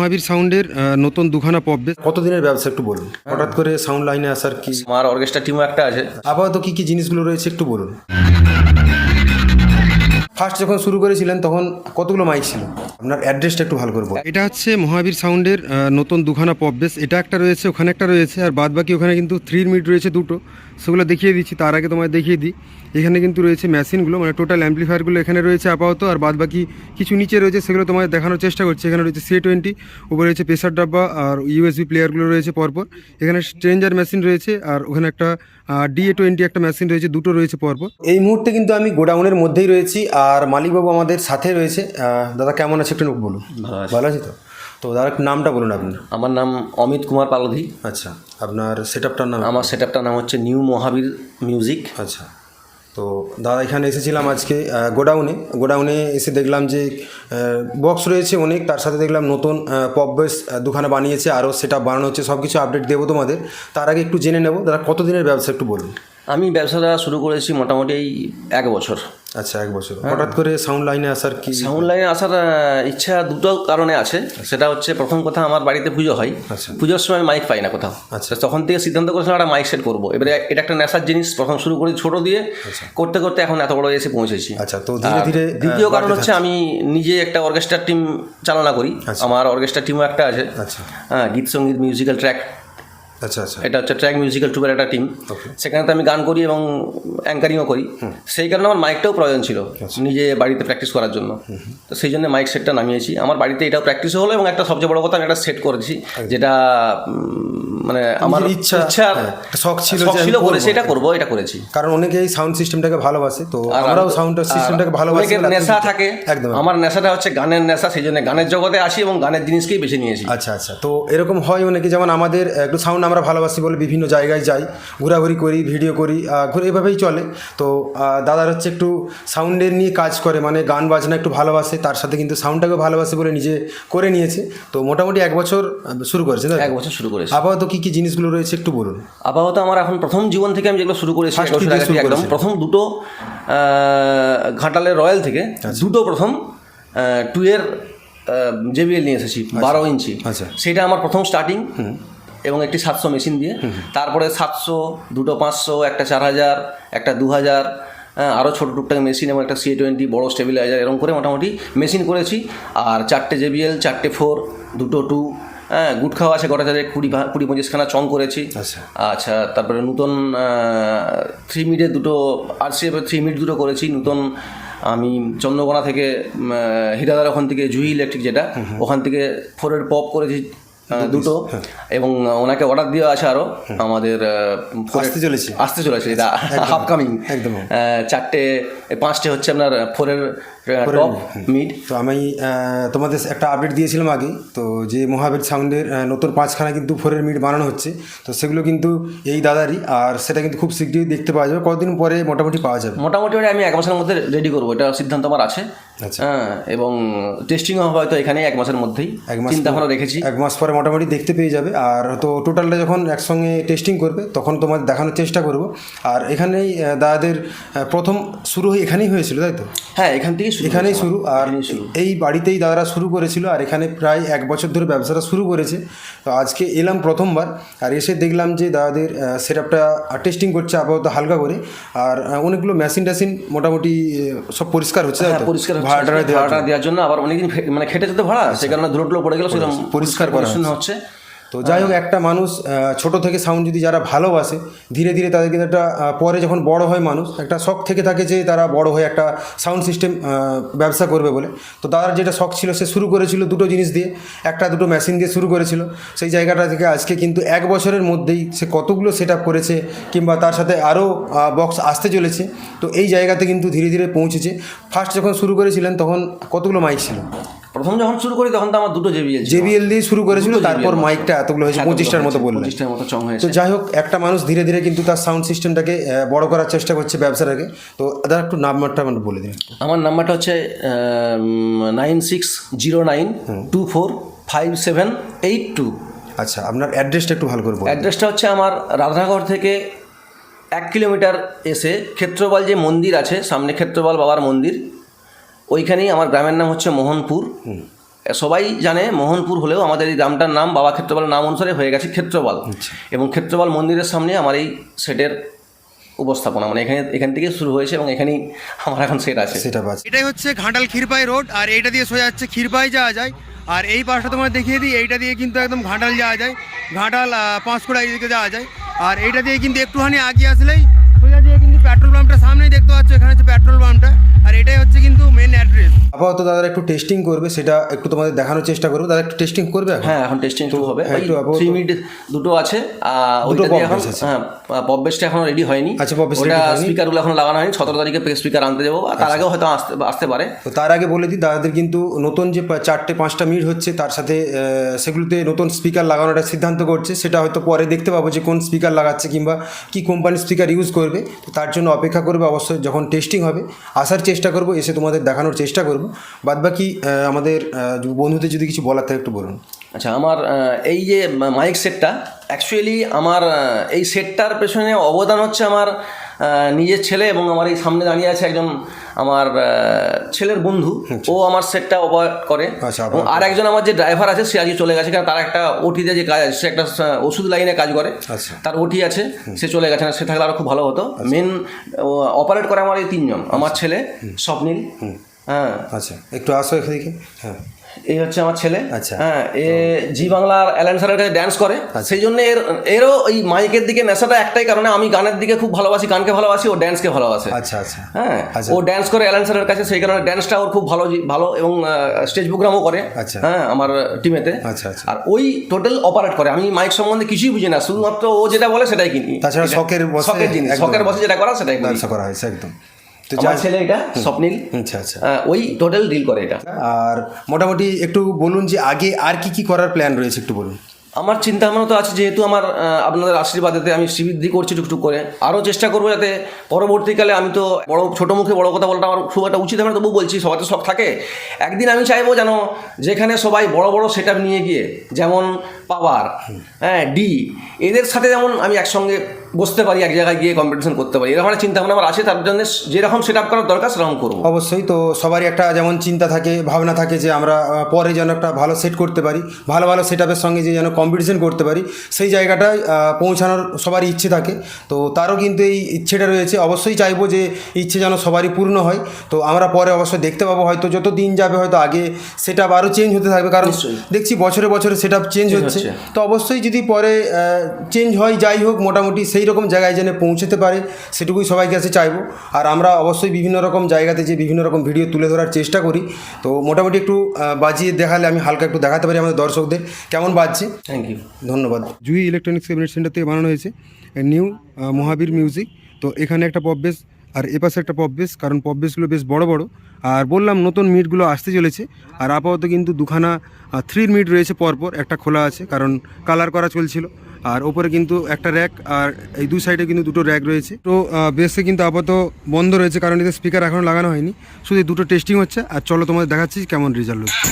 মহাবীর সাউন্ডের নতুন দুখানা পপ বেস কতদিনের ব্যবসা একটু বলুন? হঠাৎ করে সাউন্ড লাইনে আসার কি? আমার অর্কেস্ট্রা টিমও একটা আছে। আপাতত কি কি জিনিসগুলো রয়েছে একটু বলুন। ফার্স্ট যখন শুরু করেছিলেন তখন কতগুলো মাইক ছিল? আপনার অ্যাড্রেসটা একটু ভালো করব এটা হচ্ছে মহাবীর সাউন্ডের নতুন দুখানা পপ বেস। এটা একটা রয়েছে ওখানে একটা রয়েছে আর বাদ বাকি ওখানে কিন্তু থ্রি মিট রয়েছে দুটো। সেগুলো দেখিয়ে দিচ্ছি তার আগে তোমায় দেখিয়ে দিই। এখানে কিন্তু রয়েছে মেশিনগুলো মানে টোটাল অ্যাম্পলিফায়ারগুলো এখানে রয়েছে আপাতত আর বাদ বাকি কিছু নিচে রয়েছে সেগুলো তোমায় দেখানোর চেষ্টা করছি। এখানে রয়েছে সি টোয়েন্টি উপরে রয়েছে প্রেসার ডাব্বা আর ইউএসবি প্লেয়ারগুলো রয়েছে পরপর। এখানে স্ট্রেঞ্জার মেশিন রয়েছে আর ওখানে একটা ডিএ টোয়েন্টি একটা মেশিন রয়েছে দুটো রয়েছে পরপর। এই মুহূর্তে কিন্তু আমি গোডাউনের মধ্যেই রয়েছি আর মালিকবাবু আমাদের সাথে রয়েছে। দাদা কেমন আছে একটু বলুন। ভালো আছি। আছে তো? তো দাদা নামটা বলুন আপনার আমার নাম অমিত কুমার পালধি। আচ্ছা আপনার সেট আপটার নাম? আমার সেট আপটার নাম হচ্ছে নিউ মহাবীর মিউজিক। আচ্ছা তো দাদা এখানে এসেছিলাম আজকে গোডাউনে। গোডাউনে এসে দেখলাম যে বক্স রয়েছে অনেক তার সাথে দেখলাম নতুন পপ বেস দুখানা বানিয়েছে আরও সেটা বানানো হচ্ছে সব কিছু আপডেট দেবো তোমাদের। তার আগে একটু জেনে নেব দাদা কতদিনের ব্যবসা একটু বলুন। আমি ব্যবসাটা শুরু করেছি মোটামুটি এই এক বছর। আচ্ছা এক বছর। হঠাৎ করে সাউন্ড লাইনে আসার কি সাউন্ড লাইনে আসার ইচ্ছা দুটো কারণে আছে। সেটা হচ্ছে প্রথম কথা আমার বাড়িতে পুজো হয়। আচ্ছা। পুজোর সময় মাইক পাই না কোথাও। আচ্ছা। তখন থেকে সিদ্ধান্ত করেছিলাম একটা মাইক সেট করব। এবারে এটা একটা নেশার জিনিস প্রথম শুরু করি ছোট দিয়ে। করতে করতে এখন এত বড় এসে পৌঁছেছি। আচ্ছা তো ধীরে ধীরে দ্বিতীয় কারণ হচ্ছে আমি নিজে একটা অর্কেস্ট্রা টিম চালনা করি। আমার অর্কেস্ট্রা টিমও একটা আছে। আচ্ছা। হ্যাঁ গীত সংগীত মিউজিক্যাল ট্র্যাক আচ্ছা আচ্ছা। এটা হচ্ছে ট্র্যাক মিউজিক্যাল ট্রুপের একটা টিম সেখানে তো আমি গান করি এবং অ্যাঙ্কারিংও করি। সেই কারণে আমার মাইকটাও প্রয়োজন ছিল নিজে বাড়িতে প্র্যাকটিস করার জন্য। তো সেই জন্য মাইক সেটটা নামিয়েছি। আমার বাড়িতে এটাও প্র্যাকটিসও হলো এবং একটা সবচেয়ে বড় কথা আমি একটা সেট করেছি যেটা উম, মানে আমার ইচ্ছা, ইচ্ছা হ্যাঁ, শখ ছিল ছিল। করেছি এটা করব এটা করেছি। কারণ অনেকে এই সাউন্ড সিস্টেমটাকে ভালোবাসে তো আমরাও সাউন্ড সিস্টেমটাকে ভালোবাসি নেশা থাকে। একদম। আমার নেশাটা হচ্ছে গানের নেশা সেই জন্য গানের জগতে আসি এবং গানের জিনিসকেই বেছে নিয়েছি। আচ্ছা আচ্ছা। তো এরকম হয় অনেকে যেমন আমাদের একটু সাউন্ড আমরা ভালোবাসি বলে বিভিন্ন জায়গায় যাই ঘোরাঘুরি করি ভিডিও করি ঘুরে এভাবেই চলে। তো দাদার হচ্ছে একটু সাউন্ডের নিয়ে কাজ করে মানে গান বাজনা একটু ভালোবাসে তার সাথে কিন্তু সাউন্ডটাকে ভালোবাসে বলে নিজে করে নিয়েছে। তো মোটামুটি এক বছর শুরু করেছে এক বছর শুরু করেছে। আপাতত কী কী জিনিসগুলো রয়েছে একটু বলুন। আপাতত আমার এখন প্রথম জীবন থেকে আমি যেগুলো শুরু করেছি একদম প্রথম দুটো ঘাটালের রয়্যাল থেকে দুটো প্রথম টু এর জেবিএল নিয়ে এসেছি বারো ইঞ্চি। আচ্ছা। সেটা আমার প্রথম স্টার্টিং এবং একটি সাতশো মেশিন দিয়ে। তারপরে সাতশো দুটো পাঁচশো একটা চার হাজার একটা দু হাজার আরও ছোটো টুকটাক মেশিন এবং একটা সি টোয়েন্টি বড়ো স্টেবিলাইজার এরকম করে মোটামুটি মেশিন করেছি। আর চারটে জেবিএল চারটে ফোর দুটো টু হ্যাঁ গুট খাওয়া আছে গোটা চারে কুড়ি কুড়ি পঁচিশখানা চং করেছি। আচ্ছা। আচ্ছা তারপরে নতুন থ্রি মিডের দুটো আর সি থ্রি মিড দুটো করেছি। নতুন আমি চন্দ্রকোনা থেকে হীরাদার ওখান থেকে জুই ইলেকট্রিক যেটা ওখান থেকে ফোরের পপ করেছি দুটো এবং ওনাকে অর্ডার দেওয়া আছে আরও আমাদের আসতে চলেছে। আসতে চলেছে এটা আপকামিং একদম। চারটে পাঁচটে হচ্ছে আপনার ফোরের টপ মিড তো আমি তোমাদের একটা আপডেট দিয়েছিলাম আগে তো যে মহাবীর সাউন্ডের নতুন পাঁচখানা কিন্তু ফোরের মিট বানানো হচ্ছে তো সেগুলো কিন্তু এই দাদারই আর সেটা কিন্তু খুব শীঘ্রই দেখতে পাওয়া যাবে কতদিন পরে মোটামুটি পাওয়া যাবে? মোটামুটি ওটা আমি এক মাসের মধ্যে রেডি করব এটা সিদ্ধান্ত আমার আছে। আচ্ছা। হ্যাঁ এবং টেস্টিংও হবে হয়তো এখানে এক মাসের মধ্যেই এক মাস চিন্তা ভাবনা রেখেছি। এক মাস পরে মোটামুটি দেখতে পেয়ে যাবে আর তো টোটালটা যখন একসঙ্গে টেস্টিং করবে তখন তোমার দেখানোর চেষ্টা করব। আর এখানেই দাদাদের প্রথম শুরু হয়ে এখানেই হয়েছিল তাই তো? হ্যাঁ এখান থেকেই এখানেই শুরু। আর এই বাড়িতেই দাদারা শুরু করেছিল আর এখানে প্রায় এক বছর ধরে ব্যবসাটা শুরু করেছে। তো আজকে এলাম প্রথমবার আর এসে দেখলাম যে দাদাদের সেট আপটা টেস্টিং করছে আপাতত হালকা করে। আর অনেকগুলো মেশিন ট্যাশিন মোটামুটি সব পরিষ্কার হচ্ছে হ্যাঁ? পরিষ্কার ভাড়াটা দেওয়ার জন্য। আবার অনেকদিন মানে খেটে যেতে ভাড়া সে কারণে ধুলো পড়ে গেল সেরকম পরিষ্কার করা হচ্ছে। তো যাই হোক একটা মানুষ ছোট থেকে সাউন্ড যদি যারা ভালোবাসে ধীরে ধীরে তাদেরকে একটা পরে যখন বড় হয় মানুষ একটা শখ থেকে থাকে যে তারা বড় হয়ে একটা সাউন্ড সিস্টেম ব্যবসা করবে বলে। তো তার যেটা শখ ছিল সে শুরু করেছিল দুটো জিনিস দিয়ে। একটা দুটো মেশিন দিয়ে শুরু করেছিল। সেই জায়গাটা থেকে আজকে কিন্তু এক বছরের মধ্যেই সে কতগুলো সেট আপ করেছে কিংবা তার সাথে আরও বক্স আসতে চলেছে। তো এই জায়গাতে কিন্তু ধীরে ধীরে পৌঁছেছে। ফার্স্ট যখন শুরু করেছিলেন তখন কতগুলো মাইক ছিল? প্রথম যখন শুরু করি তখন তো আমার দুটো জেবি জেবিএল দিয়ে শুরু করেছিল তারপর মাইকটা এতগুলো হয়েছে পঁচিশটার মতো বললেন পঁচিশটার মতো চং হয়েছে। তো যাই হোক একটা মানুষ ধীরে ধীরে কিন্তু তার সাউন্ড সিস্টেমটাকে বড় করার চেষ্টা করছে ব্যবসাটাকে। তো দাদা একটু নাম্বারটা মানে বলে দিন। আমার নাম্বারটা হচ্ছে nine six zero nine two four five seven eight two. আচ্ছা আপনার অ্যাড্রেসটা একটু ভালো করে বলুন। অ্যাড্রেসটা হচ্ছে আমার রাধাঘর থেকে এক কিলোমিটার এসে ক্ষেত্রপাল যে মন্দির আছে সামনে ক্ষেত্রপাল বাবার মন্দির ওইখানেই আমার গ্রামের নাম হচ্ছে মোহনপুর। সবাই জানে মোহনপুর হলেও আমাদের এই গ্রামটার নাম বাবা ক্ষেত্রপালের নাম অনুসারে হয়ে গেছে ক্ষেত্রপাল। এবং ক্ষেত্রপাল মন্দিরের সামনে আমার এই সেটের উপস্থাপনা মানে এখানে এখান থেকে শুরু হয়েছে এবং এখানেই আমার এখন সেট আছে। সেটা বাজ। এটাই হচ্ছে ঘাটাল ক্ষীরপাই রোড আর এইটা দিয়ে সোজা যাচ্ছে ক্ষীরপাই যাওয়া যায়। আর এই পাশটা তোমার দেখিয়ে দিই এইটা দিয়ে কিন্তু একদম ঘাটাল যাওয়া যায়। ঘাটাল পাঁশকুড়া এইদিকে যাওয়া যায়। আর এইটা দিয়ে কিন্তু একটুখানি আগিয়ে আসলেই সোজা দিয়ে কিন্তু পেট্রোল পাম্পটা সামনেই দেখতে পাচ্ছ এখানে হচ্ছে পেট্রোল পাম্পটা। আর এটাই হচ্ছে কিন্তু মেন অ্যাড্রেস আপাতত দাদা একটু টেস্টিং করবে সেটা একটু তোমাদের দেখানোর চেষ্টা করব। দাদা একটু টেস্টিং করবে এখন? হ্যাঁ এখন টেস্টিং শুরু হবে। হ্যাঁ, একটু আপাতত- থ্রি মিনিট দুটো আছে। দুটো ওইটা দিয়ে এখন হ্যাঁ পপ বেসটা এখনও রেডি হয়নি। আচ্ছা, bass ওটা স্পিকারগুলো এখন লাগানো হয়নি। সতেরো তারিখে স্পিকার আনতে যাব আর তার আগেও হয়তো আসতে আসতে পারে। তো তার আগে বলে দিই দাদাদের কিন্তু নতুন যে চারটে পাঁচটা মিট হচ্ছে তার সাথে সেগুলোতে নতুন স্পিকার লাগানোর একটা সিদ্ধান্ত করছে। সেটা হয়তো পরে দেখতে পাবো যে কোন স্পিকার লাগাচ্ছে কিংবা কি কোম্পানির স্পিকার ইউজ করবে। তো তার জন্য অপেক্ষা করবে। অবশ্যই যখন টেস্টিং হবে আসার চেষ্টা করব, এসে তোমাদের দেখানোর চেষ্টা করব। বাদবাকি বাকি আমাদের বন্ধুদের যদি কিছু বলার থাকে একটু বলুন। আচ্ছা আমার এই যে মাইক সেটটা অ্যাকচুয়ালি আমার এই সেটটার পেছনে অবদান হচ্ছে আমার নিজের ছেলে এবং আমার এই সামনে দাঁড়িয়ে আছে একজন আমার ছেলের বন্ধু ও আমার সেটটা অপারেট করে। আচ্ছা, আর একজন আমার যে ড্রাইভার আছে সে আজকে চলে গেছে কারণ তার একটা ওটিতে যে কাজ আছে সে একটা ওষুধ লাইনে কাজ করে। আচ্ছা। তার ওটি আছে সে চলে গেছে না সে থাকলে আরও খুব ভালো হতো। মেন অপারেট করে আমার এই তিনজন আমার ছেলে স্বপ্নীল। হ্যাঁ। আচ্ছা একটু আসো এদিকে হ্যাঁ। এই হচ্ছে আমার ছেলে। আচ্ছা। হ্যাঁ এ জি বাংলার অ্যালেন স্যারের কাছে ড্যান্স করে। সেই জন্য এর এরও এই মাইকের দিকে নেশাটা একটাই কারণে আমি গানের দিকে খুব ভালোবাসি গানকে ভালোবাসি ও ড্যান্সকে ভালোবাসে। আচ্ছা আচ্ছা। হ্যাঁ আচ্ছা। ও ড্যান্স করে অ্যালেন স্যারের কাছে সেই কারণে ড্যান্সটা ওর খুব ভালো ভালো এবং স্টেজ প্রোগ্রামও করে। আচ্ছা। হ্যাঁ আমার টিমেতে আচ্ছা, আচ্ছা। আর ওই টোটাল অপারেট করে। আমি মাইক সম্বন্ধে কিছুই বুঝি না শুধুমাত্র ও যেটা বলে সেটাই কিনি। তাছাড়া শখের শখের জিনিস শখের বসে যেটা করা সেটাই করি। করা হয়েছে একদম। আমার ছেলে এটা স্বপ্নীল। আচ্ছা আচ্ছা। ওই টোটাল ডিল করে এটা। আর মোটামুটি একটু বলুন যে আগে আর কি কি করার প্ল্যান রয়েছে একটু বলুন। আমার চিন্তা ভাবনা তো আছে যেহেতু আমার আপনাদের আশীর্বাদেতে আমি শ্রীবৃদ্ধি করছি টুকটুক করে আরও চেষ্টা করব যাতে পরবর্তীকালে আমি তো বড় ছোটো মুখে বড় কথা বলাটা আমার খুব একটা উচিত হবে না তবু বলছি সবাই তো শখ থাকে। একদিন আমি চাইব যেন যেখানে সবাই বড় বড় সেট নিয়ে গিয়ে যেমন পাওয়ার হ্যাঁ ডি এদের সাথে যেমন আমি একসঙ্গে বসতে পারি এক জায়গায় গিয়ে কম্পিটিশন করতে পারি এরকম একটা চিন্তা ভাবনা আমার আছে তার জন্য যেরকম সেট আপ করার দরকার সেরকম করব। অবশ্যই তো সবারই একটা যেমন চিন্তা থাকে ভাবনা থাকে যে আমরা পরে যেন একটা ভালো সেট করতে পারি ভালো ভালো সেট আপের সঙ্গে যে যেন কম্পিটিশন করতে পারি সেই জায়গাটায় পৌঁছানোর সবারই ইচ্ছে থাকে তো তারও কিন্তু এই ইচ্ছেটা রয়েছে। অবশ্যই চাইব যে ইচ্ছে যেন সবারই পূর্ণ হয় তো আমরা পরে অবশ্যই দেখতে পাবো হয়তো যত দিন যাবে হয়তো আগে সেট আপ আরও চেঞ্জ হতে থাকবে কারণ দেখছি বছরে বছরে সেট আপ চেঞ্জ হচ্ছে। হচ্ছে। তো অবশ্যই যদি পরে চেঞ্জ হয় যাই হোক মোটামুটি সেই রকম জায়গায় যেন পৌঁছতে পারে সেটুকুই সবাইকে কাছে চাইব। আর আমরা অবশ্যই বিভিন্ন রকম জায়গাতে যে বিভিন্ন রকম ভিডিও তুলে ধরার চেষ্টা করি। তো মোটামুটি একটু বাজিয়ে দেখালে আমি হালকা একটু দেখাতে পারি আমাদের দর্শকদের। কেমন বাজছে? থ্যাংক ইউ ধন্যবাদ। জুই ইলেকট্রনিক্স ক্যাবিনেট সেন্টার থেকে বানানো হয়েছে নিউ মহাবীর মিউজিক তো এখানে একটা পপ বেস আর এপাশে একটা পপ বেস কারণ পপ বেসগুলো বেশ বড় বড়। আর বললাম, নতুন মিটগুলো আসতে চলেছে। আর আপাতত কিন্তু দুখানা থ্রির মিট রয়েছে পরপর, একটা খোলা আছে, কারণ কালার করা চলছিল। আর ওপরে কিন্তু একটা র্যাক আর এই দু সাইডে কিন্তু দুটো র্যাক রয়েছে। তো বেসে কিন্তু আপাতত বন্ধ রয়েছে, কারণ এতে স্পিকার এখনও লাগানো হয়নি। শুধু দুটো টেস্টিং হচ্ছে, আর চলো তোমাদের দেখাচ্ছি কেমন রেজাল্ট হচ্ছে।